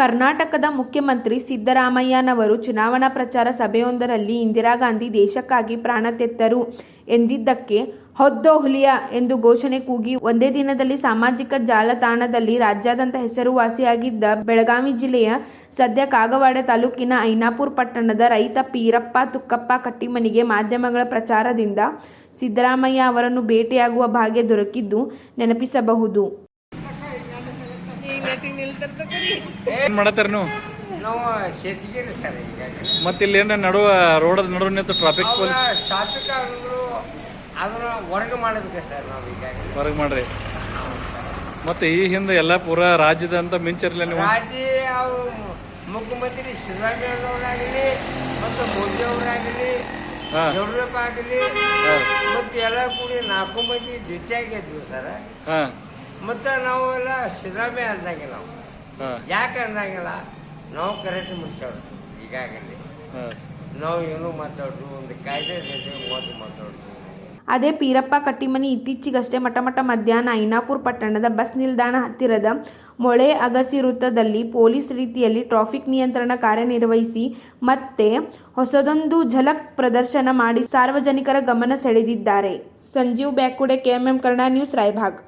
ಕರ್ನಾಟಕದ ಮುಖ್ಯಮಂತ್ರಿ ಸಿದ್ದರಾಮಯ್ಯನವರು ಚುನಾವಣಾ ಪ್ರಚಾರ ಸಭೆಯೊಂದರಲ್ಲಿ ಇಂದಿರಾ ಗಾಂಧಿ ದೇಶಕ್ಕಾಗಿ ಪ್ರಾಣ ತೆತ್ತರು ಎಂದಿದ್ದಕ್ಕೆ ಹೊದ್ದೋ ಹುಲಿಯ ಎಂದು ಘೋಷಣೆ ಕೂಗಿ ಒಂದೇ ದಿನದಲ್ಲಿ ಸಾಮಾಜಿಕ ಜಾಲತಾಣದಲ್ಲಿ ರಾಜ್ಯಾದ್ಯಂತ ಹೆಸರುವಾಸಿಯಾಗಿದ್ದ ಬೆಳಗಾವಿ ಜಿಲ್ಲೆಯ ಸದ್ಯ ಕಾಗವಾಡ ತಾಲೂಕಿನ ಐನಾಪುರ ಪಟ್ಟಣದ ರೈತ ಪೀರಪ್ಪ ತುಕ್ಕಪ್ಪ ಕಟ್ಟಿಮನಿಗೆ ಮಾಧ್ಯಮಗಳ ಪ್ರಚಾರದಿಂದ ಸಿದ್ದರಾಮಯ್ಯ ಅವರನ್ನು ಭೇಟಿಯಾಗುವ ಭಾಗ್ಯ ದೊರಕಿದ್ದು ನೆನಪಿಸಬಹುದು. ಏನ್ ಮಾಡತ್ತಾರ ನೀವು? ನಾವು ಶೇತಿಗಿರಿ ಸರ್ ಮತ್ತೆ ಇಲ್ಲಿ ಏನ ನಡುವ ರೋಡದ ನಡುವೆ ನಿಂತು ಟ್ರಾಫಿಕ್ ಪೊಲೀಸ್ ಟ್ರಾಫಿಕ್ ಅಂದ್ರು ಅದನ್ನ ವರ್ಗ ಮಾಡಬೇಕು ಸರ್ ನಾವು ಈಗಾಗಲೇ ಹೊರಗೆ ಮಾಡ್ರಿ. ಮತ್ತೆ ಈ ಹಿಂದೆ ಎಲ್ಲ ಪೂರಾ ರಾಜ್ಯದ ಅಂತ ಮಿಂಚಿರ್ಲಿಲ್ಲ ನೀವು? ಅವು ಮುಖ್ಯಮಂತ್ರಿ ಸಿದ್ದರಾಮಯ್ಯನವರಾಗಲಿ ಮತ್ತು ಮೋದಿ ಅವರಾಗಲಿ ಹಾ. ಯಡಿಯೂರಪ್ಪ ಆಗಲಿ ಮತ್ತು ಎಲ್ಲ ಕೂಡಿ ನಾಲ್ಕು ಮಂದಿ ಜೊತೆಯಾಗಿದ್ವಿ ಸರ್. ಹಾ. ಮತ್ತು ನಾವೆಲ್ಲ ಸಿದ್ದರಾಮಯ್ಯ ಅಂದಂಗೆ ನಾವು. ಯಾಕೆ ಅಂದಂಗಿಲ್ಲ? ನಾವು ಕರೆಕ್ಟ್ ಮುಗಿಸೋರು. ಈಗಾಗಲೇ. ನಾವು ಏನು ಮಾತಾಡೋದು ಒಂದು ಕಾಯ್ದೆ ಜೊತೆ ಓದಿ ಮಾತಾಡೋದು. ಅದೇ ಪೀರಪ್ಪ ಕಟ್ಟಿಮನಿ ಇತ್ತೀಚೆಗಷ್ಟೇ ಮಠಮಠ ಮಧ್ಯಾಹ್ನ ಐನಾಪುರ ಪಟ್ಟಣದ ಬಸ್ ನಿಲ್ದಾಣ ಹತ್ತಿರದ ಮೊಳೆ ಅಗಸಿ ವೃತ್ತದಲ್ಲಿ ಪೊಲೀಸ್ ರೀತಿಯಲ್ಲಿ ಟ್ರಾಫಿಕ್ ನಿಯಂತ್ರಣ ಕಾರ್ಯನಿರ್ವಹಿಸಿ ಮತ್ತೆ ಹೊಸದೊಂದು ಝಲಕ್ ಪ್ರದರ್ಶನ ಮಾಡಿ ಸಾರ್ವಜನಿಕರ ಗಮನ ಸೆಳೆದಿದ್ದಾರೆ. Sanjeev Byakude KMM Kannada news Raibag.